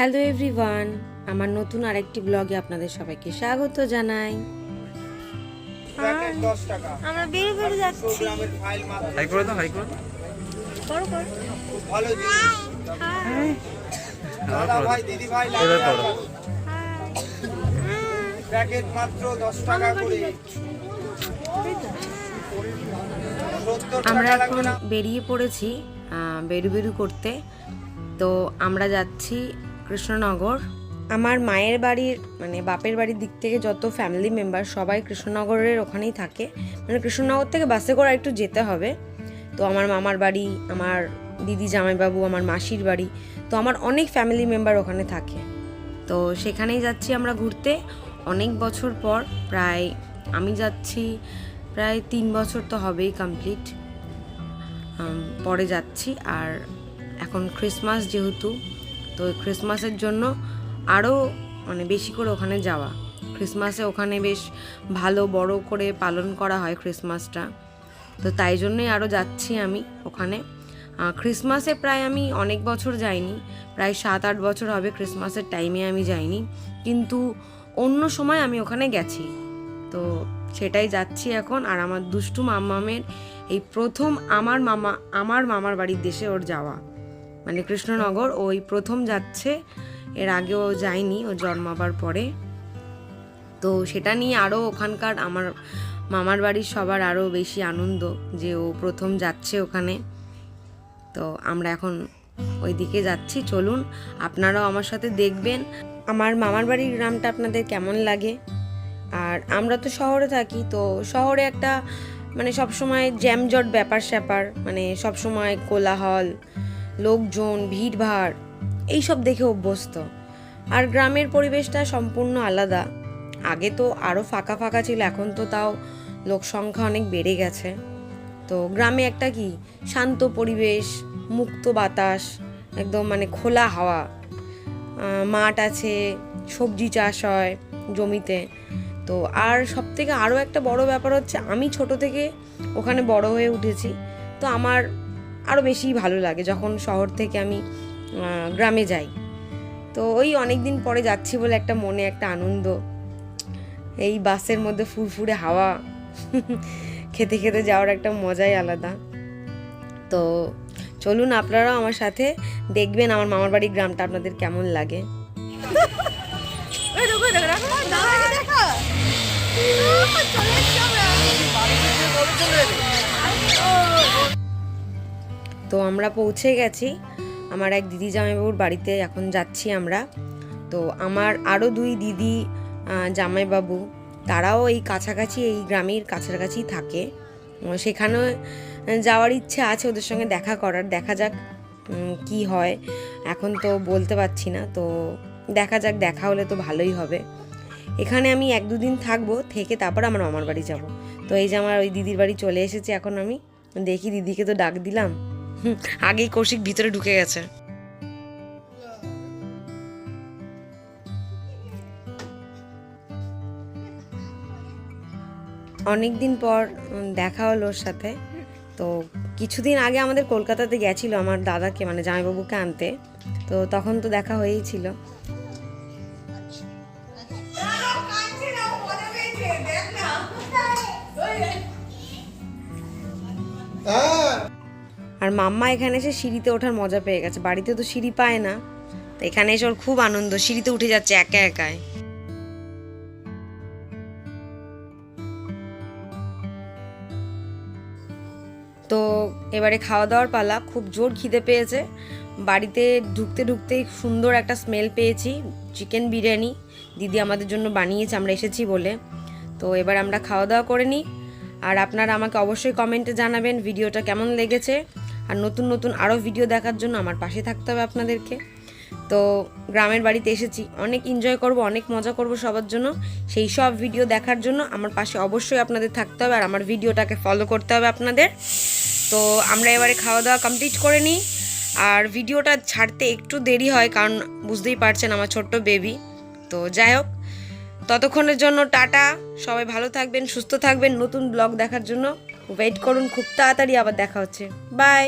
Hello everyone আমার নতুন আরেকটি ব্লগে আপনাদের সবাইকে স্বাগত জানাই। আমরা বেরিয়ে বেরিয়ে যাচ্ছি। প্রোগ্রামের ফাইল মাত্র। হাই করে দাও হাই করে দাও। করো করো। খুব ভালো ভাই দিদি ভাই এবার করো। প্যাকেট মাত্র দশ টাকা করে। আমরা এখন বেরিয়ে পড়েছি বেরু বেরু করতে। তো আমরা যাচ্ছি কৃষ্ণনগর। আমার মায়ের বাড়ির মানে বাপের বাড়ির দিক থেকে যত ফ্যামিলি মেম্বার সবাই কৃষ্ণনগরের ওখানেই থাকে। মানে কৃষ্ণনগর থেকে বাসে করে একটু যেতে হবে। তো আমার মামার বাড়ি, আমার দিদি জামাইবাবু, আমার মাসির বাড়ি, তো আমার অনেক ফ্যামিলি মেম্বার ওখানে থাকে। তো সেখানেই যাচ্ছি আমরা ঘুরতে। অনেক বছর পর, প্রায় আমি যাচ্ছি, প্রায় তিন বছর তো হবেই কমপ্লিট পরে যাচ্ছি। আর এখন ক্রিসমাস যেহেতু তো ক্রিসমাসের জন্য আরও মানে বেশি করে ওখানে যাওয়া। ক্রিসমাসে ওখানে বেশ ভালো বড় করে পালন করা হয় ক্রিসমাসটা তো তাই জন্যই আরও যাচ্ছি আমি ওখানে। ক্রিসমাসে প্রায় আমি অনেক বছর যাইনি। প্রায় সাত আট বছর হবে ক্রিসমাসের টাইমে আমি যাইনি। কিন্তু অন্য সময় আমি ওখানে গেছি। তো সেটাই যাচ্ছি এখন। আর আমার দুষ্টু মামামের এই প্রথম আমার মামা, আমার মামার বাড়ির দেশে ওর যাওয়া। মানে কৃষ্ণনগর, ওই প্রথম যাচ্ছে, এর আগেও যায়নি, ও জন্মাবার পরে। তো সেটা নিয়ে আরও ওখানকার আমার মামার বাড়ির সবার আরও বেশি আনন্দ যে ও প্রথম যাচ্ছে ওখানে। তো আমরা এখন ওই দিকে যাচ্ছি, চলুন, আপনারাও আমার সাথে দেখবেন। আমার মামার বাড়ির গ্রামটা আপনাদের কেমন লাগে? আর আমরা তো শহরে থাকি, তো শহরে একটা মানে সবসময় জ্যামজট ব্যাপার স্যাপার মানে সবসময় কোলাহল লোকজন, ভিড়ভাড়, এইসব দেখে অভ্যস্ত। আর গ্রামের পরিবেশটা সম্পূর্ণ আলাদা। আগে তো আরও ফাঁকা ফাঁকা ছিল, এখন তো তাও লোক সংখ্যা অনেক বেড়ে গেছে। তো গ্রামে একটা কি, শান্ত পরিবেশ, মুক্ত বাতাস, একদম মানে খোলা হাওয়া। মাঠ আছে, সবজি চাষ হয় জমিতে। তো আর সব থেকে আরও একটা বড় ব্যাপার হচ্ছে, আমি ছোট থেকে ওখানে বড় হয়ে উঠেছি। তো আমার আরও বেশি ভালো লাগে যখন শহর থেকে আমি গ্রামে যাই তো ওই অনেক দিন পরে যাচ্ছি বলে একটা মনে একটা আনন্দ এই বাসের মধ্যে ফুরফুরে হাওয়া খেতে খেতে যাওয়ার একটা মজাই আলাদা তো চলুন আপনারাও আমার সাথে দেখবেন আমার মামার বাড়ির গ্রামটা আপনাদের কেমন লাগে তো আমরা পৌঁছে গেছি। আমার এক দিদি জামাইবাবুর বাড়িতে এখন যাচ্ছি আমরা। তো আমার আরও দুই দিদি জামাইবাবু তারাও এই কাছাকাছি এই গ্রামের কাছাকাছি থাকে। উম, সেখানেও যাওয়ার ইচ্ছে আছে ওদের সঙ্গে দেখা করার। দেখা যাক কি হয়। এখন তো বলতে পারছি না তো দেখা যাক দেখা হলে তো ভালোই হবে। এখানে আমি এক দুদিন থাকব থেকে তারপর আমার মামার বাড়ি যাব। তো এই যে আমার ওই দিদির বাড়ি চলে এসেছি এখন আমি। দেখি দিদিকে তো ডাক দিলাম। আগেই কৌশিক ভিতরে ঢুকে গেছে। অনেক দিন পর দেখা হলো ওর সাথে। তো কিছুদিন আগে আমাদের কলকাতাতে গেছিল আমার দাদাকে মানে জামাইবাবুকে আনতে। তো তখন তো দেখা হয়েই ছিল। মাম্মা এখানে এসে সিঁড়িতে ওঠার মজা পেয়ে গেছে। বাড়িতে তো সিঁড়ি পায় না। তো এখানে এসে ওর খুব আনন্দ। সিঁড়িতে উঠে যাচ্ছে একা একায় তো এবারে খাওয়া দাওয়ার পালা। খুব জোর খিদে পেয়েছে। বাড়িতে ঢুকতে ঢুকতেই সুন্দর একটা স্মেল পেয়েছি। চিকেন বিরিয়ানি দিদি আমাদের জন্য বানিয়েছে, আমরা এসেছি বলে। তো এবার আমরা খাওয়া দাওয়া করে নিই। আর আপনারা আমাকে অবশ্যই কমেন্টে জানাবেন ভিডিওটা কেমন লেগেছে। আর নতুন নতুন আরও ভিডিও দেখার জন্য আমার পাশে থাকতে হবে আপনাদেরকে। তো গ্রামের বাড়িতে এসেছি। অনেক এনজয় করব, অনেক মজা করব সবার জন্য। সেই সব ভিডিও দেখার জন্য আমার পাশে অবশ্যই আপনাদের থাকতে হবে আর আমার ভিডিওটাকে ফলো করতে হবে আপনাদের। তো আমরা এবারে খাওয়া দাওয়া কমপ্লিট করে নিই। আর ভিডিওটা ছাড়তে একটু দেরি হয় কারণ বুঝতেই পারছেন আমার ছোট্ট বেবি তো যাই হোক, ততক্ষণের জন্য টাটা। সবাই ভালো থাকবেন, সুস্থ থাকবেন। নতুন ব্লগ দেখার জন্য ওয়েট করুন। খুব তাড়াতাড়ি আবার দেখা হচ্ছে। বাই